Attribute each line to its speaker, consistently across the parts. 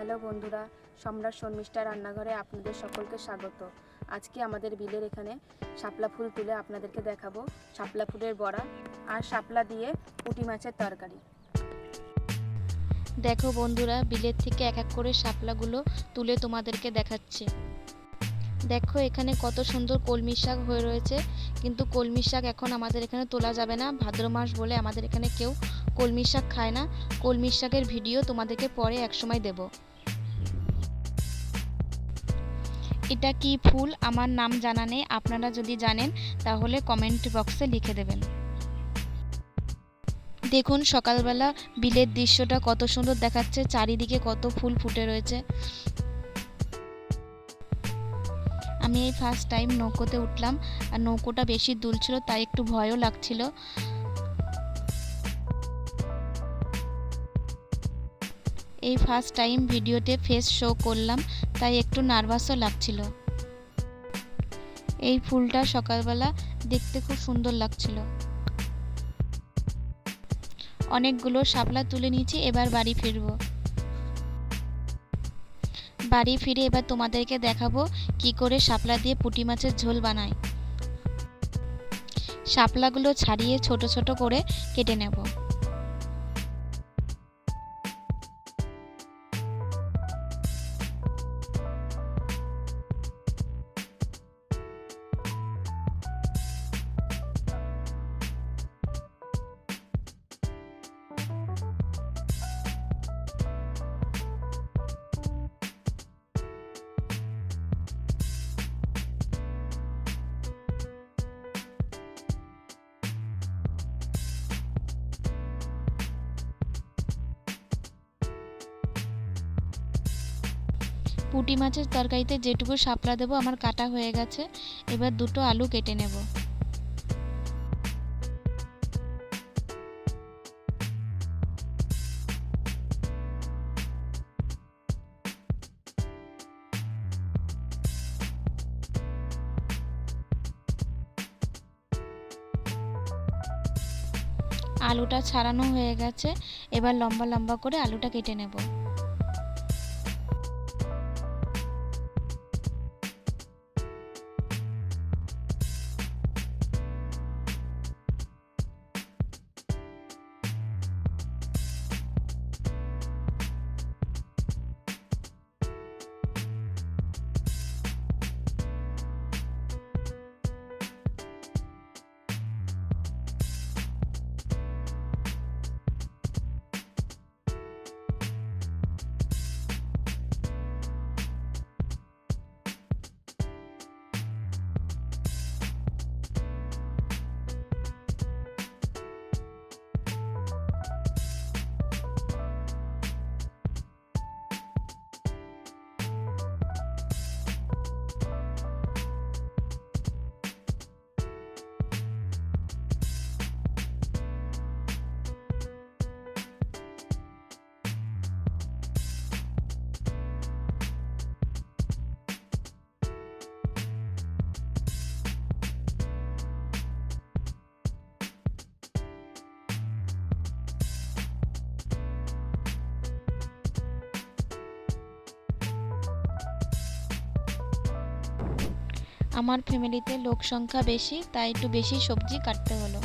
Speaker 1: Hello বন্ধুরা, সম্রাট শর্মিষ্ঠা রান্নাঘরে আপনাদের সকলকে স্বাগত। আজকে আমাদের বিলের এখানে শাপলা ফুল তুলে আপনাদেরকে দেখাবো। শাপলা ফুলের বড়া আর শাপলা দিয়ে পুঁটি মাছের তরকারি।
Speaker 2: দেখো বন্ধুরা, বিলের থেকে এক এক করে শাপলাগুলো তুলে তোমাদেরকে দেখাচ্ছে। দেখো এখানে কত সুন্দর কলমি শাক হয়ে রয়েছে, কিন্তু কলমি শাক এখন আমাদের এখানে তোলা যাবে না। ভাদ্র মাস বলে আমাদের এখানে কেউ কলমি শাক খায় না। কলমি শাকের ভিডিও তোমাদেরকে পরে একসময় দেব। এটা কি ফুল? আমার নাম জানা নেই। আপনারা যদি জানেন, তাহলে কমেন্ট বক্সে লিখে দেবেন। দেখুন, সকালবেলা বিলের দৃশ্যটা কত সুন্দর দেখাচ্ছে। চারিদিকে কত ফুল ফুটে রয়েছে। আমি এই ফার্স্ট টাইম নৌকোতে উঠলাম। আর নৌকোটা বেশি দুলছিল তাই একটু ভয়ও লাগছিল। এই ফার্স্ট টাইম ভিডিওতে ফেস শো করলাম, তাই একটু নার্ভাসও লাগছিল। এই ফুলটা সকালবেলা দেখতে খুব সুন্দর লাগছিল। অনেকগুলো শাপলা তুলে নিয়েছি, এবার বাড়ি ফিরবো। বাড়ি ফিরে এবার তোমাদেরকে দেখাবো কি করে শাপলা দিয়ে পুঁটি মাছের ঝোল বানায়। শাপলাগুলো ছাড়িয়ে ছোট ছোট করে কেটে নেব। পুঁটি মাছের তরকারিতে যেটুকু শাপলা দেবো, আমার কাটা হয়ে গেছে। এবার দুটো আলু কেটে নেব। আলুটা ছাড়ানো হয়ে গেছে। এবার লম্বা লম্বা করে আলুটা কেটে নেব। আমার ফ্যামিলিতে লোক সংখ্যা বেশি, তাই একটু বেশি সবজি কাটতে হলো।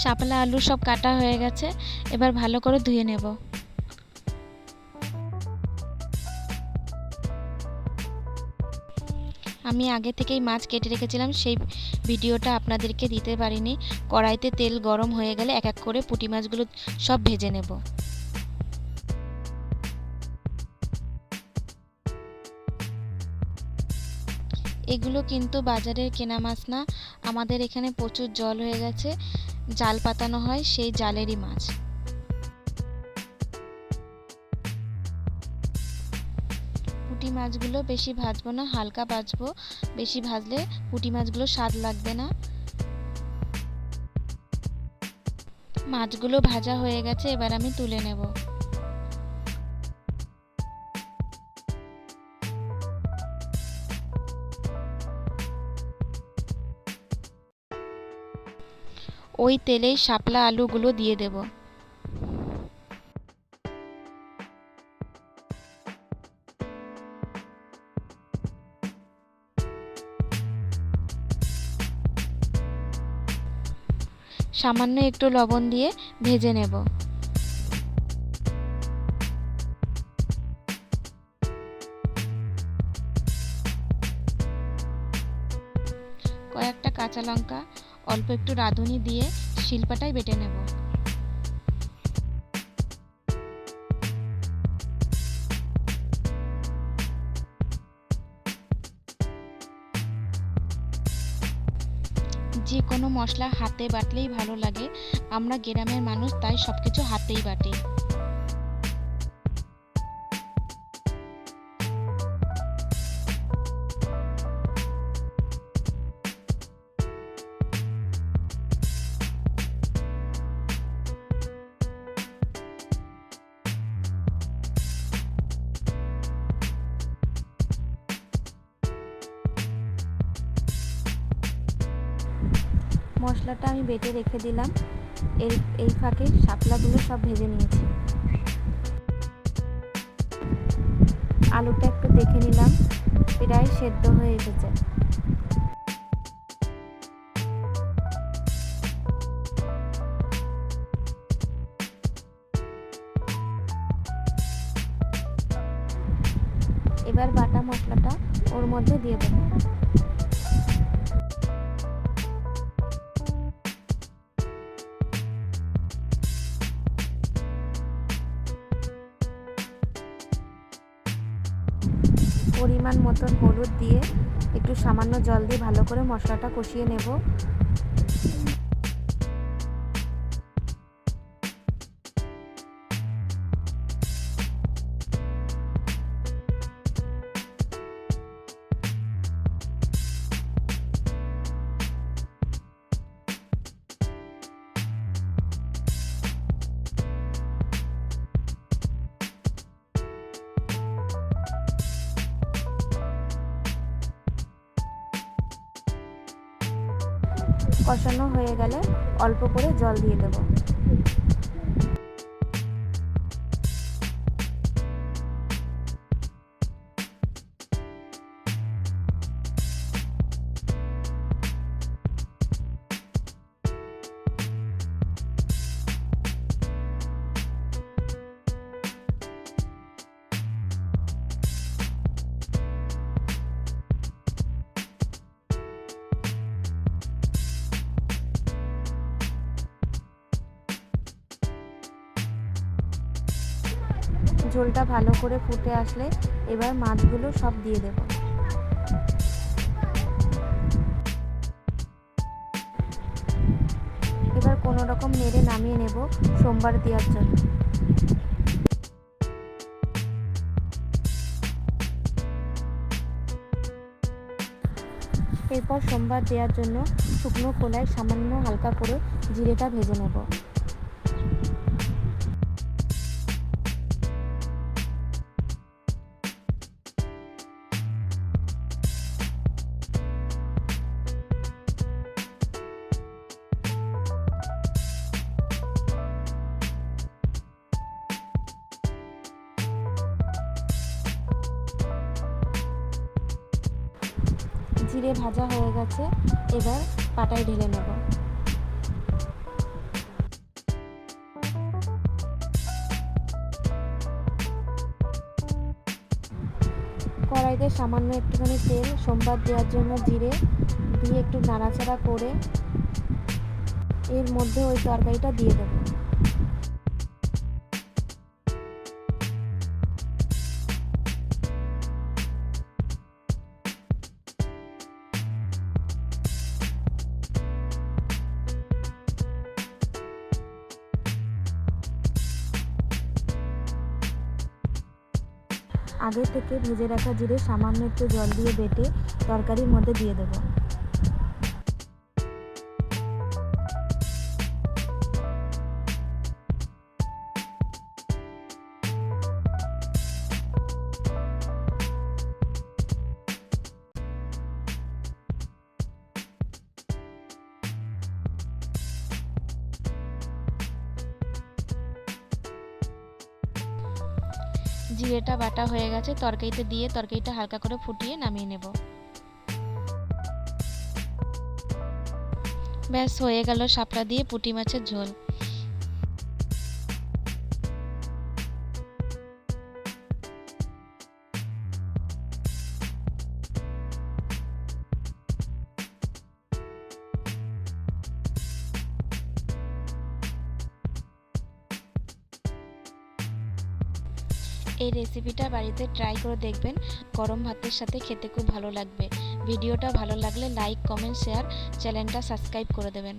Speaker 2: শাপলা, আলু সব কাটা হয়ে গেছে, এবার ভালো করে ধুয়ে নেব। আমি আগে থেকেই মাছ কেটে রেখেছিলাম, সেই ভিডিওটা আপনাদেরকে দিতে পারিনি। কড়াইতে তেল গরম হয়ে গেলে এক এক করে পুঁটি মাছগুলো সব ভেজে নেব। এগুলো কিন্তু বাজারের কেনা মাছ না। আমাদের এখানে প্রচুর জল হয়ে গেছে। জাল পাতানো হয় সেই জালেরই মাছ। পুঁটি মাছগুলো বেশি ভাজবো না, হালকা ভাজবো। বেশি ভাজলে পুঁটি মাছগুলো স্বাদ লাগবে না। মাছগুলো ভাজা হয়ে গেছে, এবার আমি তুলে নেব। ওই তেলেই শাপলা আলুগুলো দিয়ে দেব। সামান্য একটু লবণ দিয়ে ভেজে নেব। কয়েকটা কাঁচা লঙ্কা অল্প একটু রাঁধুনি দিয়ে শিলপাটায় বেটে নেব। যে কোনো মশলা হাতে বাটলেই ভালো লাগে। আমরা গ্রামের মানুষ, তাই সবকিছু হাতেই বাটি। মশলাটা আমি বেটে রেখে দিলাম। এই এই ফাঁকে শাপলাগুলো সব ভেজে নিয়েছি। আলুটা একটু দেখে নিলাম, প্রায় সেদ্ধ হয়ে এসেছে। এবার বাটা মশলাটা ওর মধ্যে দিয়ে দেবো। পরিমাণ মতন হলুদ দিয়ে একটু সামান্য জল দিয়ে ভালো করে মশলাটা কষিয়ে নেব। কষানো হয়ে গেলে অল্প করে জল দিয়ে দেব। ঝোলটা ভালো করে ফুটে আসলে এবার মাছগুলো সব দিয়ে দেব। এবার কোনো রকম নেড়ে নামিয়ে নেব সোমবার দেওয়ার জন্য। এরপর সোমবার দেওয়ার জন্য শুকনো খোলায় সামান্য হালকা করে জিরেটা ভেজে নেব। জিরে ভাজা হয়ে গেছে, এবার পাটায় ঢেলে নেব। কড়াইতে সামান্য একটুখানি তেল, সোমবার দেওয়ার জন্য জিরে দিয়ে একটু নাড়াচাড়া করে এর মধ্যে ওই তরকারিটা দিয়ে দেবো। আগে থেকে ভেজে রাখা জিরে সামান্য একটু জল দিয়ে বেটে তরকারির মধ্যে দিয়ে দেবো। জিরেটা বাটা হয়ে গেছে, তরকারিতে দিয়ে তরকারিটা হালকা করে ফুটিয়ে নামিয়ে নেব। ব্যাস, হয়ে গেল শাপলা দিয়ে পুঁটি মাছের ঝোল। এই রেসিপিটা বাড়িতে ট্রাই করে দেখবেন। গরম ভাতের সাথে খেতে খুব ভালো লাগবে। ভিডিওটা ভালো লাগলে লাইক কমেন্ট শেয়ার চ্যানেলটা সাবস্ক্রাইব করে দেবেন।